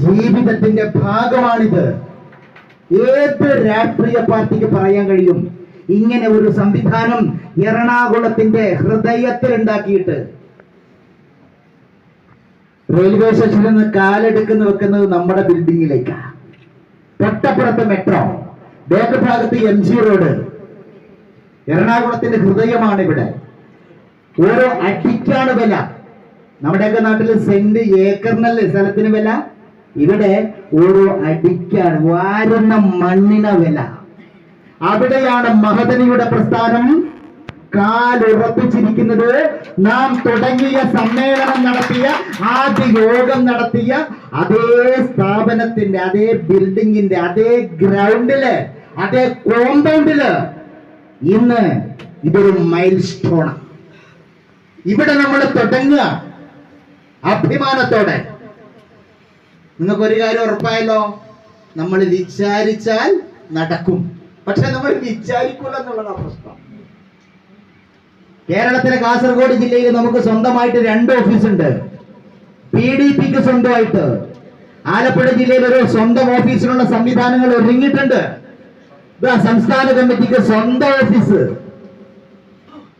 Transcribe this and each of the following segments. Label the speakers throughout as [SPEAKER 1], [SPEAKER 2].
[SPEAKER 1] ജീവിതത്തിന്റെ ഭാഗമാണിത്. ഏത് രാഷ്ട്രീയ പാർട്ടിക്ക് പറയാൻ കഴിയും? ഇങ്ങനെ ഒരു സംവിധാനം എറണാകുളത്തിന്റെ ഹൃദയത്തിൽ ഉണ്ടാക്കിയിട്ട് റെയിൽവേ സ്റ്റേഷനിൽ നിന്ന് കാലെടുക്കുന്ന വെക്കുന്നത് നമ്മുടെ ബിൽഡിങ്ങിലേക്കാണ് തൊട്ടപ്പുറത്ത് മെട്രോ ബാക്ക് ഭാഗത്ത് എം ജി റോഡ് എറണാകുളത്തിന്റെ ഹൃദയമാണ് ഇവിടെ. ഓരോ അടിക്കാണ് വില. നമ്മുടെയൊക്കെ നാട്ടിൽ സെന്റ് ഏക്കറിനല്ലേ സ്ഥലത്തിന് വില? ഇവിടെ ഓരോ അടിക്കാണ്. വാരുന്ന മണ്ണിന വില. അവിടെയാണ് മഹദനിയുടെ പ്രസ്ഥാനം. കാലുറപ്പിച്ചിരിക്കുന്നത് നാം തുടങ്ങിയ സമ്മേളനം നടത്തിയ ആദ്യ യോഗം നടത്തിയ അതേ സ്ഥാപനത്തിന്റെ അതേ ബിൽഡിങ്ങിന്റെ അതേ ഗ്രൗണ്ടിൽ അതേ കോമ്പൗണ്ടിൽ ഇന്ന് ഇതൊരു മൈൽ സ്റ്റോണാണ് ഇവിടെ നമ്മൾ തുടങ്ങുക. അഭിമാനത്തോടെ. നിങ്ങൾക്ക് ഒരു കാര്യം ഉറപ്പായല്ലോ? നമ്മൾ വിചാരിച്ചാൽ നടക്കും. പക്ഷെ നമ്മൾ വിചാരിക്കൂല എന്നുള്ളതാണ് പ്രശ്നം. കേരളത്തിലെ കാസർഗോഡ് ജില്ലയിൽ നമുക്ക് സ്വന്തമായിട്ട് രണ്ട് ഓഫീസ് ഉണ്ട് പി ഡി പിക്ക് സ്വന്തമായിട്ട്. ആലപ്പുഴ ജില്ലയിൽ ഒരു സ്വന്തം ഓഫീസിനുള്ള സംവിധാനങ്ങൾ ഒരുങ്ങിയിട്ടുണ്ട്. സംസ്ഥാന കമ്മിറ്റിക്ക് സ്വന്തം ഓഫീസ്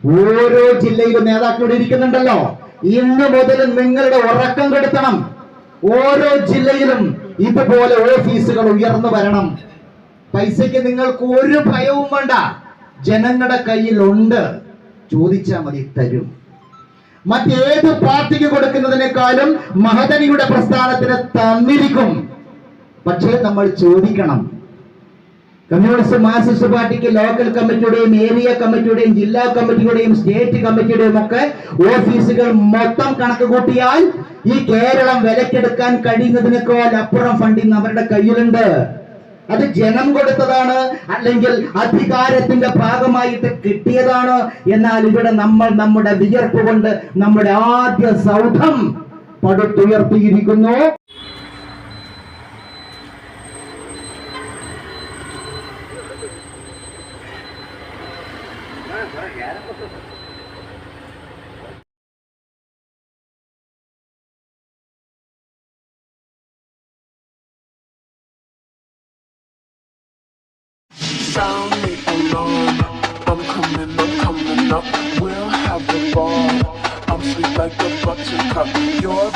[SPEAKER 1] ഓരോ ജില്ലയിലും നേതാക്കളോട് ഇരിക്കുന്നുണ്ടല്ലോ. ഇന്ന് മുതൽ നിങ്ങളുടെ ഉറക്കം കെടുത്തണം. ഓരോ ജില്ലയിലും ഇതുപോലെ ഓഫീസുകൾ ഉയർന്നു വരണം. പൈസയ്ക്ക് നിങ്ങൾക്ക് ഒരു ഭയവും വേണ്ട. ജനങ്ങളുടെ കയ്യിൽ ഉണ്ട് ചോദിച്ചാൽ മതി തരും. മറ്റേത് പാർട്ടിക്ക് കൊടുക്കുന്നതിനേക്കാളും മഹതനിയുടെ പ്രസ്ഥാനത്തിന് തന്നിരിക്കും. പക്ഷേ നമ്മൾ ചോദിക്കണം. കമ്മ്യൂണിസ്റ്റ് മാർക്സിസ്റ്റ് പാർട്ടിക്ക് ലോക്കൽ കമ്മിറ്റിയുടെയും ഏരിയ കമ്മിറ്റിയുടെയും ജില്ലാ കമ്മിറ്റിയുടെയും സ്റ്റേറ്റ് കമ്മിറ്റിയുടെയും ഒക്കെ ഓഫീസുകൾ മൊത്തം കണക്ക് കൂട്ടിയാൽ ഈ കേരളം വിലക്കെടുക്കാൻ കഴിയുന്നതിനേക്കാൾ അപ്പുറം ഫണ്ടിങ് അവരുടെ കയ്യിലുണ്ട്. അത് ജനം കൊടുത്തതാണ് അല്ലെങ്കിൽ അധികാരത്തിന്റെ ഭാഗമായിട്ട് കിട്ടിയതാണ്. എന്നാൽ ഇവിടെ നമ്മൾ നമ്മുടെ വിയർപ്പ് കൊണ്ട് നമ്മുടെ ആദ്യ സൗധം പടുത്തുയർത്തിയിരിക്കുന്നു.
[SPEAKER 2] I'm coming, I'm coming up. We'll have a ball. I'm sweet like a buttercup. You're